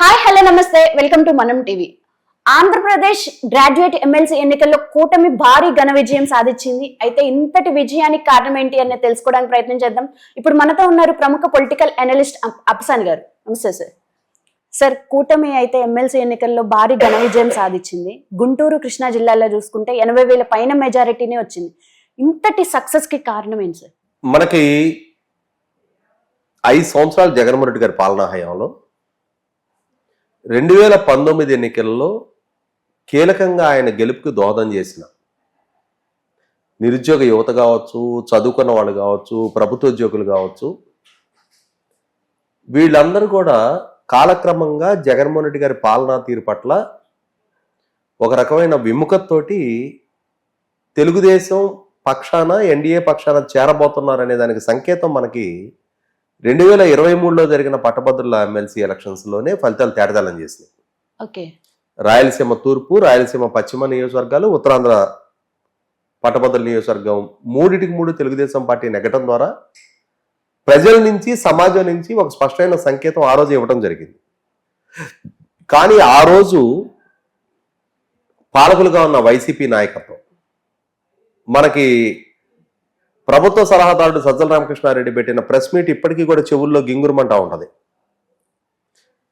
Hi hello నమస్తే. Welcome to Manam TV Andhra Pradesh graduate MLC ఎన్నికల్లో కూటమి భారీ ఘన విజయం సాధించింది. అయితే ఇంతటి విజయానికి కారణం ఏంటి అని తెలుసుకోవడానికి ప్రయత్నం చేద్దాం. ఇప్పుడు మనతో ఉన్నారు ప్రముఖ పొలిటికల్ అనలిస్ట్ అప్సాన్ గారు. నమస్తే సార్ సార్ కూటమి అయితే ఎమ్మెల్సీ ఎన్నికల్లో భారీ ఘన విజయం సాధించింది. గుంటూరు కృష్ణా జిల్లాలో చూసుకుంటే ఎనభై వేల పైన మెజారిటీనే వచ్చింది. ఇంతటి సక్సెస్కి కారణం ఏంటి సార్ మనకి ఐదు సంవత్సరాలు జగన్మోహన్ రెడ్డి గారి పాలనా హయాంలో రెండు వేల పంతొమ్మిది ఎన్నికల్లో కీలకంగా ఆయన గెలుపుకి దోహదం చేసిన నిరుద్యోగ యువత కావచ్చు చదువుకున్న వాళ్ళు కావచ్చు ప్రభుత్వ ఉద్యోగులు కావచ్చు వీళ్ళందరూ కూడా కాలక్రమంగా జగన్మోహన్ రెడ్డి గారి పాలనా తీరు పట్ల ఒక రకమైన విముఖతతోటి తెలుగుదేశం పక్షాన ఎన్డీఏ పక్షాన చేరబోతున్నారు అనే దానికి సంకేతం మనకి రెండు వేల ఇరవై మూడులో జరిగిన పట్టభద్రుల ఎమ్మెల్సీ ఎలక్షన్స్లోనే ఫలితాలు తేటతలం చేసినాయి. ఓకే. రాయలసీమ తూర్పు రాయలసీమ పశ్చిమ నియోజకవర్గాలు ఉత్తరాంధ్ర పట్టభద్రుల నియోజకవర్గం మూడిటికి మూడు తెలుగుదేశం పార్టీ నెగ్గటం ద్వారా ప్రజల నుంచి సమాజం నుంచి ఒక స్పష్టమైన సంకేతం ఆ రోజు ఇవ్వడం జరిగింది. కానీ ఆ రోజు పాలకులుగా ఉన్న వైసీపీ నాయకత్వం మనకి ప్రభుత్వ సలహాదారుడు సజ్జల రామకృష్ణారెడ్డి పెట్టిన ప్రెస్ మీట్ ఇప్పటికీ కూడా చెవుల్లో గింగురమంటా ఉంటది.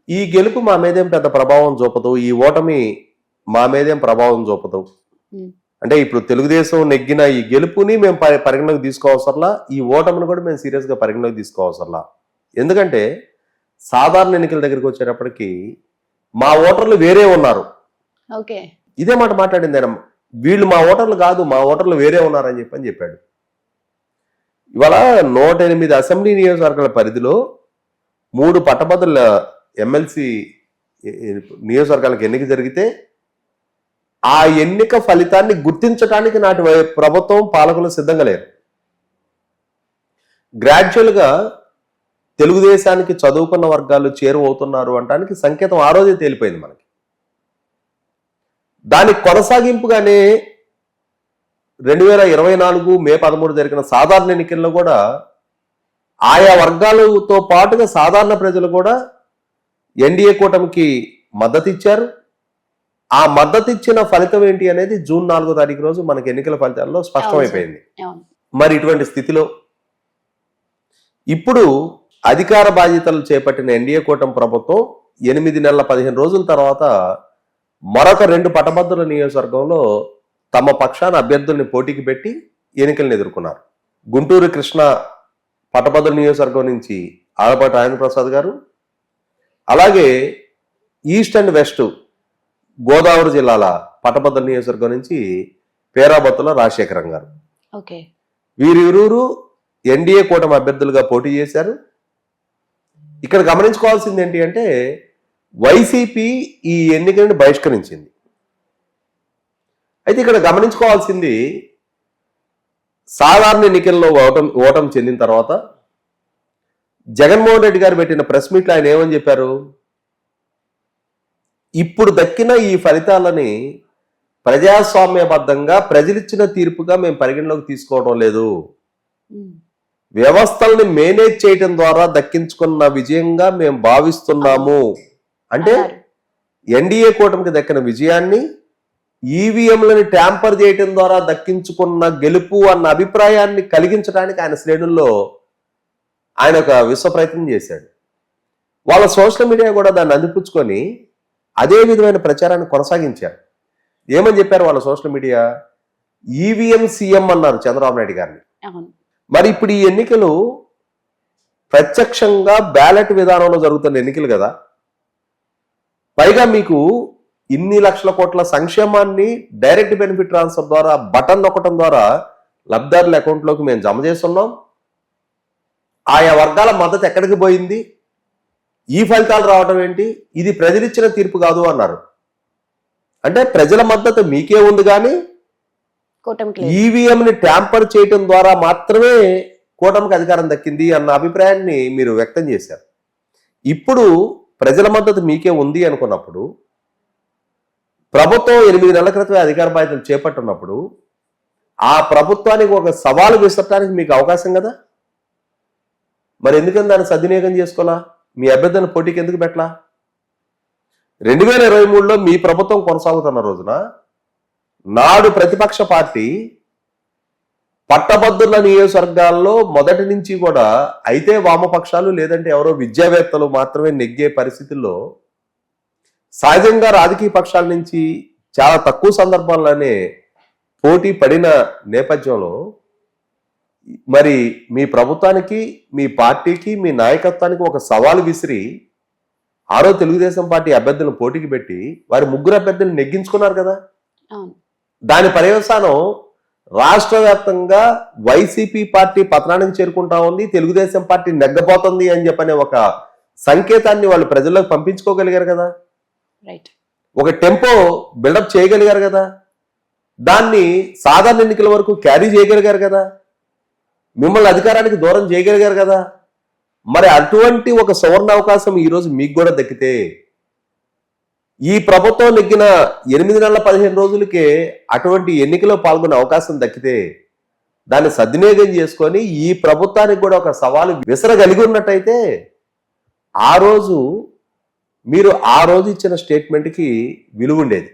ఈ గెలుపు మా మీదేం పెద్ద ప్రభావం చూపదు ఈ ఓటమి మా మీదేం ప్రభావం చూపదు. అంటే ఇప్పుడు తెలుగుదేశం నెగ్గిన ఈ గెలుపుని మేము పరి- పరిగణలోకి తీసుకోవసరలా ఈ ఓటమిని కూడా మేము సీరియస్గా పరిగణలోకి తీసుకోవసరలా. ఎందుకంటే సాధారణ ఎన్నికల దగ్గరికి వచ్చేటప్పటికి మా ఓటర్లు వేరే ఉన్నారు. ఇదే మాట మాట్లాడింది ఆయన. వీళ్ళు మా ఓటర్లు కాదు మా ఓటర్లు వేరే ఉన్నారని చెప్పని చెప్పాడు. ఇవాళ నూట ఎనిమిది అసెంబ్లీ నియోజకవర్గాల పరిధిలో మూడు పట్టభద్రుల ఎమ్మెల్సీ నియోజకవర్గాలకు ఎన్నిక జరిగితే ఆ ఎన్నిక ఫలితాన్ని గుర్తించడానికి నాటి వై- ప్రభుత్వం పాలకులు సిద్ధంగా లేరు. గ్రాడ్యువల్గా తెలుగుదేశానికి చదువుకున్న వర్గాలు చేరువవుతున్నారు అనడానికి సంకేతం ఆ రోజే తేలిపోయింది మనకి. దాని కొనసాగింపుగానే రెండు వేల ఇరవై నాలుగు మే పదమూడు జరిగిన సాధారణ ఎన్నికల్లో కూడా ఆయా వర్గాలతో పాటుగా సాధారణ ప్రజలు కూడా ఎన్డీఏ కూటమికి మద్దతు ఇచ్చారు ఆ మద్దతు ఇచ్చిన ఫలితం ఏంటి అనేది జూన్ నాలుగో తారీఖు రోజు మనకి ఎన్నికల ఫలితాల్లో స్పష్టమైపోయింది. మరి ఇటువంటి స్థితిలో ఇప్పుడు అధికార బాధ్యతలు చేపట్టిన ఎన్డీఏ కూటమి ప్రభుత్వం ఎనిమిది నెలల పదిహేను రోజుల తర్వాత మరొక రెండు పట్టభద్రుల నియోజకవర్గంలో తమ పక్షాన అభ్యర్థుల్ని పోటీకి పెట్టి ఎన్నికలను ఎదుర్కొన్నారు. గుంటూరు కృష్ణ పట్టభద్రుల నియోజకవర్గం నుంచి ఆలపాటి రాజేంద్ర ప్రసాద్ గారు అలాగే ఈస్ట్ అండ్ వెస్ట్ గోదావరి జిల్లాల పట్టభద్రుల నియోజకవర్గం నుంచి పేరాబత్తుల రాజశేఖరం గారు. ఓకే. వీరిరువురు ఎన్డీఏ కూటమి అభ్యర్థులుగా పోటీ చేశారు. ఇక్కడ గమనించుకోవాల్సింది ఏంటి అంటే వైసీపీ ఈ ఎన్నికలను బహిష్కరించింది. అయితే ఇక్కడ గమనించుకోవాల్సింది సాధారణ ఎన్నికల్లో ఓటం ఓటం చెందిన తర్వాత జగన్మోహన్ రెడ్డి గారు పెట్టిన ప్రెస్ మీట్లో ఆయన ఏమని చెప్పారు ఇప్పుడు దక్కిన ఈ ఫలితాలని ప్రజాస్వామ్యబద్ధంగా ప్రజలిచ్చిన తీర్పుగా మేము పరిగణలోకి తీసుకోవడం లేదు. వ్యవస్థల్ని మేనేజ్ చేయడం ద్వారా దక్కించుకున్న విజయంగా మేము భావిస్తున్నాము అంటే. ఎన్డీఏ కూటమికి దక్కిన విజయాన్ని ఈవీఎంలని ట్యాంపర్ చేయటం ద్వారా దక్కించుకున్న గెలుపు అన్న అభిప్రాయాన్ని కలిగించడానికి ఆయన శ్రేణుల్లో ఆయన ఒక విశ్వ ప్రయత్నం చేశాడు. వాళ్ళ సోషల్ మీడియా కూడా దాన్ని అందిపుచ్చుకొని అదే విధమైన ప్రచారాన్ని కొనసాగించారు. ఏమని చెప్పారు వాళ్ళ సోషల్ మీడియా? ఈవీఎం సీఎం అన్నారు చంద్రబాబు నాయుడు గారిని. మరి ఇప్పుడు ఈ ఎన్నికలు ప్రత్యక్షంగా బ్యాలెట్ విధానంలో జరుగుతున్న ఎన్నికలు కదా? పైగా మీకు ఇన్ని లక్షల కోట్ల సంక్షేమాన్ని డైరెక్ట్ బెనిఫిట్ ట్రాన్స్ఫర్ ద్వారా బటన్ నొక్కటం ద్వారా లబ్ధిదారుల అకౌంట్లోకి మేము జమ చేస్తున్నాం. ఆయా వర్గాల మద్దతు ఎక్కడికి పోయింది? ఈ ఫలితాలు రావడం ఏంటి? ఇది ప్రజలిచ్చిన తీర్పు కాదు అన్నారు. అంటే ప్రజల మద్దతు మీకే ఉంది కానీ కూటమికి లేదు. ఈవీఎం ని ట్యాంపర్ చేయటం ద్వారా మాత్రమే కూటమికి అధికారం దక్కింది అన్న అభిప్రాయాన్ని మీరు వ్యక్తం చేశారు. ఇప్పుడు ప్రజల మద్దతు మీకే ఉంది అనుకున్నప్పుడు ప్రభుత్వం ఎనిమిది నెలల క్రితమే అధికార బాధ్యతలు చేపట్టున్నప్పుడు ఆ ప్రభుత్వానికి ఒక సవాలు విసరటానికి మీకు అవకాశం కదా? మరి ఎందుకని దాన్ని సద్వినియోగం చేసుకోవాలా? మీ అభ్యర్థిని పోటీకి ఎందుకు పెట్టలా? రెండు వేల ఇరవై మూడులో మీ ప్రభుత్వం కొనసాగుతున్న రోజున నాడు ప్రతిపక్ష పార్టీ పట్టభద్రుల నియోజకవర్గాల్లో మొదటి నుంచి కూడా అయితే వామపక్షాలు లేదంటే ఎవరో విద్యావేత్తలు మాత్రమే నెగ్గే పరిస్థితుల్లో సహజంగా రాజకీయ పక్షాల నుంచి చాలా తక్కువ సందర్భాల్లోనే పోటీ పడిన నేపథ్యంలో మరి మీ ప్రభుత్వానికి మీ పార్టీకి మీ నాయకత్వానికి ఒక సవాలు విసిరి ఆరో తెలుగుదేశం పార్టీ అభ్యర్థులను పోటీకి పెట్టి వారి ముగ్గురు అభ్యర్థులను నెగ్గించుకున్నారు కదా? దాని పర్యవసానం రాష్ట్ర వ్యాప్తంగా వైసీపీ పార్టీ పతనానికి చేరుకుంటా ఉంది తెలుగుదేశం పార్టీ నెగ్గపోతుంది అని చెప్పనే ఒక సంకేతాన్ని వాళ్ళు ప్రజల్లోకి పంపించుకోగలిగారు కదా? ఒక టెంపో బిల్డప్ చేయగలిగారు కదా? దాన్ని సాధారణ ఎన్నికల వరకు క్యారీ చేయగలిగారు కదా? మిమ్మల్ని అధికారానికి దూరం చేయగలిగారు కదా? మరి అటువంటి ఒక సువర్ణ అవకాశం ఈరోజు మీకు కూడా దక్కితే ఈ ప్రభుత్వం నెగ్గిన ఎనిమిది నెలల పదిహేను రోజులకే అటువంటి ఎన్నికలో పాల్గొనే అవకాశం దక్కితే దాన్ని సద్వినియోగం చేసుకొని ఈ ప్రభుత్వానికి కూడా ఒక సవాలు విసరగలిగి ఉన్నట్టయితే ఆ రోజు మీరు ఆ రోజు ఇచ్చిన స్టేట్మెంట్కి విలువ ఉండేది.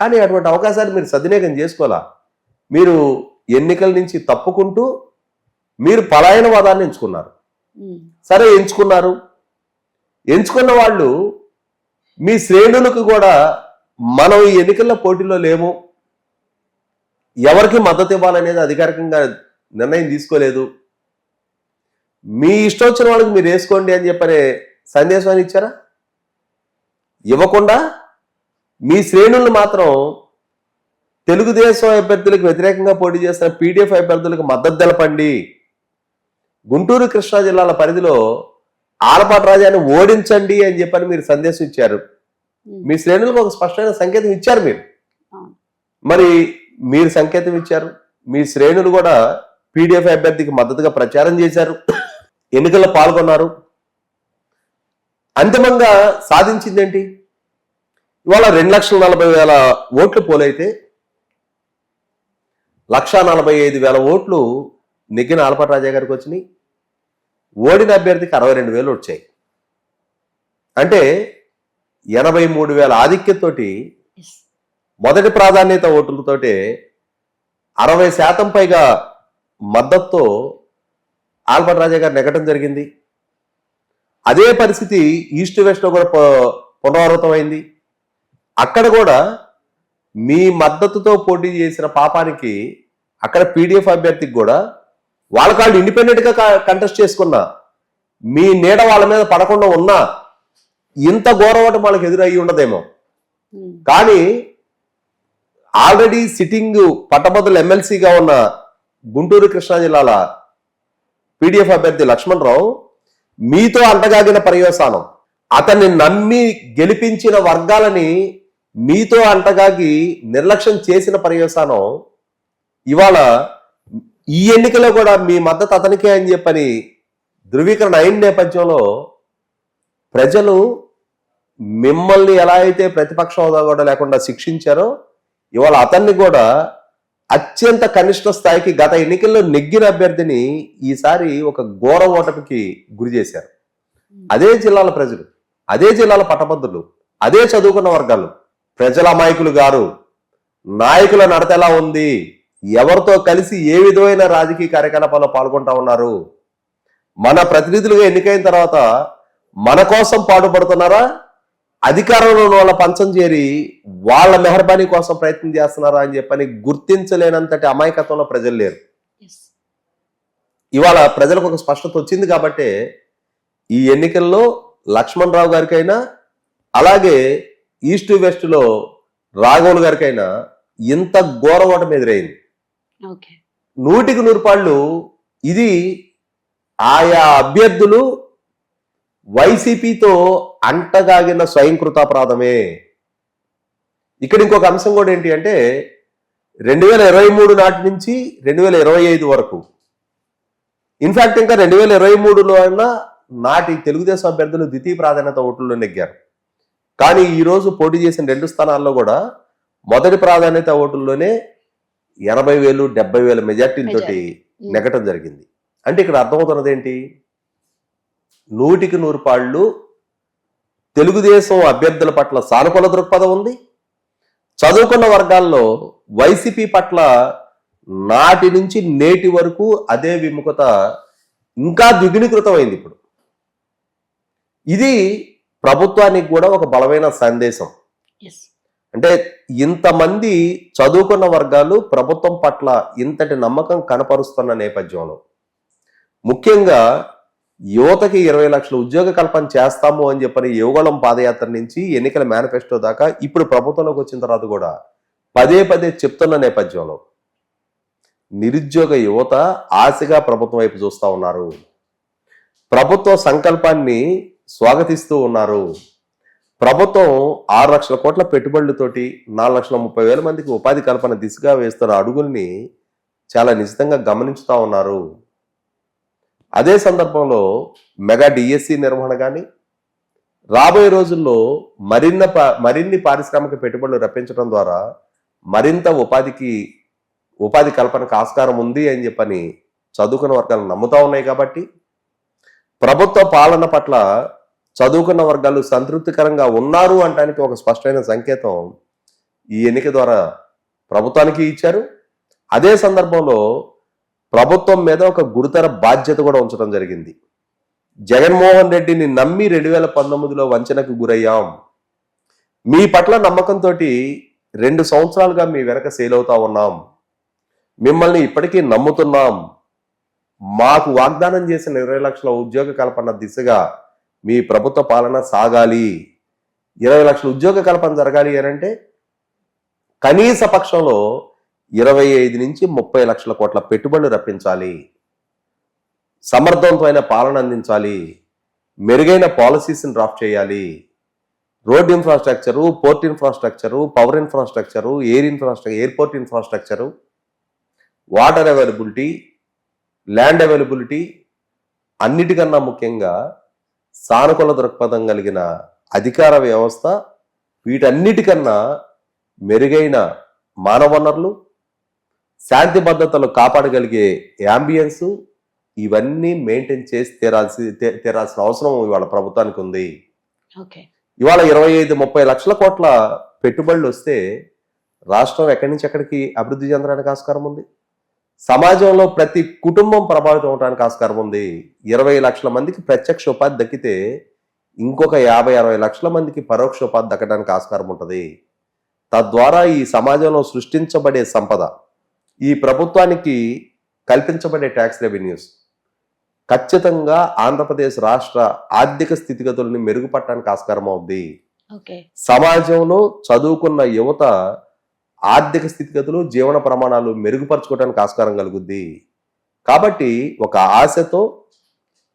కానీ అటువంటి అవకాశాన్ని మీరు సద్వినియోగం చేసుకోవాలా? మీరు ఎన్నికల నుంచి తప్పుకుంటూ మీరు పలాయన వాదాన్ని ఎంచుకున్నారు. సరే ఎంచుకున్నారు. ఎంచుకున్న వాళ్ళు మీ శ్రేణులకు కూడా మనం ఈ ఎన్నికల్లో పోటీలో లేము. ఎవరికి మద్దతు ఇవ్వాలనేది అధికారికంగా నిర్ణయం తీసుకోలేదు. మీ ఇష్టం వచ్చిన వాళ్ళకి మీరు వేసుకోండి అని చెప్పనే సందేశాన్ని ఇచ్చారా? ఇవ్వకుండా మీ శ్రేణులను మాత్రం తెలుగుదేశం అభ్యర్థులకు వ్యతిరేకంగా పోటీ చేస్తున్న పీడిఎఫ్ అభ్యర్థులకు మద్దతు తెలపండి. గుంటూరు కృష్ణా జిల్లాల పరిధిలో ఆలపాటి రాజాన్ని ఓడించండి అని చెప్పని మీరు సందేశం ఇచ్చారు. మీ శ్రేణులకు ఒక స్పష్టమైన సంకేతం ఇచ్చారు మీరు. మరి మీరు సంకేతం ఇచ్చారు. మీ శ్రేణులు కూడా పీడిఎఫ్ అభ్యర్థికి మద్దతుగా ప్రచారం చేశారు. ఎన్నికల్లో పాల్గొన్నారు. అంతిమంగా సాధించిందేంటి? ఇవాళ రెండు లక్షల నలభై వేల ఓట్లు పోలైతే లక్షా నలభై ఐదు వేల ఓట్లు నెగ్గిన ఆలపాటి రాజా గారికి వచ్చినాయి. ఓడిన అభ్యర్థికి అరవై రెండు వేలు వచ్చాయి. అంటే ఎనభై మూడు వేల ఆధిక్యతతోటి Yes. మొదటి ప్రాధాన్యత ఓట్లతోటే అరవై శాతం పైగా మద్దతుతో ఆల్బర్ట్ రాజా గారు నెగ్గటం జరిగింది. అదే పరిస్థితి ఈస్ట్ వెస్ట్లో కూడా పునరావృతమైంది అక్కడ కూడా మీ మద్దతుతో పోటీ చేసిన పాపానికి అక్కడ పీడిఎఫ్ అభ్యర్థికి కూడా వాళ్ళ కాళ్ళు ఇండిపెండెంట్గా కంటెస్ట్ చేసుకున్నా మీ నీడ వాళ్ళ మీద పడకుండా ఉన్నా ఇంత ఘోరవటం వాళ్ళకి ఎదురయ్యి ఉండదేమో. కానీ ఆల్రెడీ సిట్టింగ్ పట్టభద్రులు ఎమ్మెల్సీగా ఉన్న గుంటూరు కృష్ణా జిల్లాల పీడిఎఫ్ అభ్యర్థి లక్ష్మణ్ రావు మీతో అంటగాగిన పర్యవసానం. అతన్ని నమ్మి గెలిపించిన వర్గాలని మీతో అంటగాగి నిర్లక్ష్యం చేసిన పర్యవసానం. ఇవాళ ఈ ఎన్నికలో కూడా మీ మద్దతు అతనికే అని చెప్పని ధృవీకరణ అయిన నేపథ్యంలో ప్రజలు మిమ్మల్ని ఎలా అయితే ప్రతిపక్ష హోదా కూడా లేకుండా శిక్షించారో ఇవాళ అతన్ని కూడా అత్యంత కనిష్ట స్థాయికి గత ఎన్నికల్లో నెగ్గిన అభ్యర్థిని ఈసారి ఒక ఘోర ఓటమికి గురి చేశారు. అదే జిల్లాల ప్రజలు అదే జిల్లాల పట్టభద్రులు అదే చదువుకున్న వర్గాలు ప్రజల అమాయకులు గారు నాయకుల నడత ఎలా ఉంది? ఎవరితో కలిసి ఏ విధమైన రాజకీయ కార్యకలాపాల్లో పాల్గొంటా ఉన్నారు? మన ప్రతినిధులుగా ఎన్నికైన తర్వాత మన కోసం పాటుపడుతున్నారా? అధికారంలో ఉన్న వాళ్ళ పంచం చేరి వాళ్ళ మెహర్బానీ కోసం ప్రయత్నం చేస్తున్నారా అని చెప్పని గుర్తించలేనంతటి అమాయకత్వంలో ప్రజలు లేరు. ఇవాళ ప్రజలకు ఒక స్పష్టత వచ్చింది కాబట్టే ఈ ఎన్నికల్లో లక్ష్మణ్ రావు గారికైనా అలాగే ఈస్ట్ వెస్ట్లో రాఘవులు గారికైనా ఇంత ఘోర ఓటమి ఎదురైంది. నూటికి నూరు పాళ్ళు ఇది ఆయా అభ్యర్థులు వైసీపీతో అంటగాగిన స్వయంకృతాపరాధమే. ఇక్కడ ఇంకొక అంశం కూడా ఏంటి అంటే రెండు వేల ఇరవై మూడు నాటి నుంచి రెండు వేల ఇరవై ఐదు వరకు. ఇన్ఫాక్ట్ ఇంకా రెండు వేల ఇరవై మూడులో అయినా నాటి తెలుగుదేశం అభ్యర్థులు ద్వితీయ ప్రాధాన్యత ఓట్లలో నెగ్గారు. కానీ ఈ రోజు పోటీ చేసిన రెండు స్థానాల్లో కూడా మొదటి ప్రాధాన్యత ఓటుల్లోనే ఎనభై వేలు డెబ్బై వేల మెజార్టీలతోటి ఉమ్. నెగ్గటం జరిగింది. అంటే ఇక్కడ అర్థమవుతున్నది ఏంటి? నూటికి నూరు పాళ్ళు తెలుగుదేశం అభ్యర్థుల పట్ల సానుకూల దృక్పథం ఉంది. చదువుకున్న వర్గాల్లో వైసీపీ పట్ల నాటి నుంచి నేటి వరకు అదే విముఖత ఇంకా ద్విగుణీకృతమైంది ఇప్పుడు. ఇది ప్రభుత్వానికి కూడా ఒక బలమైన సందేశం. అంటే ఇంతమంది చదువుకున్న వర్గాలు ప్రభుత్వం పట్ల ఇంతటి నమ్మకం కనపరుస్తున్న నేపథ్యంలో. ముఖ్యంగా యువతకి ఇరవై లక్షల ఉద్యోగ కల్పన చేస్తాము అని చెప్పని యువగళం పాదయాత్ర నుంచి ఎన్నికల మేనిఫెస్టో దాకా ఇప్పుడు ప్రభుత్వంలోకి వచ్చిన తర్వాత కూడా పదే పదే చెప్తున్న నేపథ్యంలో నిరుద్యోగ యువత ఆశగా ప్రభుత్వం వైపు చూస్తూ ఉన్నారు. ప్రభుత్వ సంకల్పాన్ని స్వాగతిస్తూ ఉన్నారు. ప్రభుత్వం ఆరు లక్షల కోట్ల పెట్టుబడులతోటి నాలుగు లక్షల ముప్పై వేల మందికి ఉపాధి కల్పన దిశగా వేస్తున్న అడుగుల్ని చాలా నిశ్చితంగా గమనించుతూ ఉన్నారు. అదే సందర్భంలో మెగా డిఎస్సి నిర్వహణ కానీ రాబోయే రోజుల్లో మరిన్న ప- మరిన్ని పారిశ్రామిక పెట్టుబడులు రప్పించడం ద్వారా మరింత ఉపాధికి ఉపాధి కల్పనకు ఆస్కారం ఉంది అని చెప్పని చదువుకున్న వర్గాలు నమ్ముతా ఉన్నాయి కాబట్టి ప్రభుత్వ పాలన పట్ల చదువుకున్న వర్గాలు సంతృప్తికరంగా ఉన్నారు అంటానికి ఒక స్పష్టమైన సంకేతం ఈ ఎన్నిక ద్వారా ప్రభుత్వానికి ఇచ్చారు. అదే సందర్భంలో ప్రభుత్వం మీద ఒక గురుతర బాధ్యత కూడా ఉంచడం జరిగింది. జగన్మోహన్ రెడ్డిని నమ్మి రెండు వేల పంతొమ్మిదిలో వంచనకు గురయ్యాం. మీ పట్ల నమ్మకంతో రెండు సంవత్సరాలుగా మీ వెనక సేల్ అవుతా ఉన్నాం. మిమ్మల్ని ఇప్పటికీ నమ్ముతున్నాం. మాకు వాగ్దానం చేసిన ఇరవై లక్షల ఉద్యోగ కల్పన దిశగా మీ ప్రభుత్వ పాలన సాగాలి. ఇరవై లక్షల ఉద్యోగ కల్పన జరగాలి అని అంటే కనీస పక్షంలో ఇరవై ఐదు నుంచి ముప్పై లక్షల కోట్ల పెట్టుబడులు రప్పించాలి. సమర్థవంతమైన పాలన అందించాలి. మెరుగైన పాలసీస్ని డ్రాఫ్ట్ చేయాలి. Road infrastructure port infrastructure power infrastructure air infrastructure airport infrastructure water availability land availability అన్నిటికన్నా ముఖ్యంగా సానుకూల దృక్పథం కలిగిన అధికార వ్యవస్థ వీటన్నిటికన్నా మెరుగైన మానవ వనరులు శాంతి భద్రతలు కాపాడగలిగే యాంబియన్స్ ఇవన్నీ మెయింటైన్ చేసి తీరాల్సి తీరాల్సిన అవసరం ఇవాళ ప్రభుత్వానికి ఉంది. ఇవాళ ఇరవై ఐదు ముప్పై లక్షల కోట్ల పెట్టుబడులు వస్తే రాష్ట్రం ఎక్కడి నుంచి ఎక్కడికి అభివృద్ధి చెందడానికి ఆస్కారం ఉంది? సమాజంలో ప్రతి కుటుంబం ప్రభావితం అవడానికి ఆస్కారం ఉంది. ఇరవై లక్షల మందికి ప్రత్యక్ష ఉపాధి దక్కితే ఇంకొక యాభై అరవై లక్షల మందికి పరోక్ష ఉపాధి దక్కడానికి ఆస్కారం ఉంటుంది. తద్వారా ఈ సమాజంలో సృష్టించబడే సంపద ఈ ప్రభుత్వానికి కల్పించబడే ట్యాక్స్ రెవెన్యూస్ ఖచ్చితంగా ఆంధ్రప్రదేశ్ రాష్ట్ర ఆర్థిక స్థితిగతుల్ని మెరుగుపడటానికి ఆస్కారం అవుద్ది. సమాజంలో చదువుకున్న యువత ఆర్థిక స్థితిగతులు జీవన ప్రమాణాలు మెరుగుపరచుకోవడానికి ఆస్కారం కలుగుద్ది. కాబట్టి ఒక ఆశతో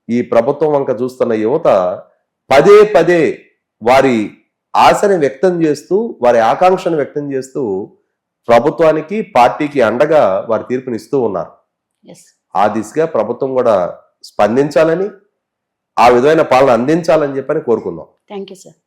ఈ ప్రభుత్వం వంక చూస్తున్న యువత పదే పదే వారి ఆశని వ్యక్తం చేస్తూ వారి ఆకాంక్షను వ్యక్తం చేస్తూ ప్రభుత్వానికి పార్టీకి అండగా వారి తీర్పునిస్తూ ఉన్నారు. ఆ దిశగా ప్రభుత్వం కూడా స్పందించాలని ఆ విధమైన పాలన అందించాలని చెప్పని కోరుకుందాం. Thank you sir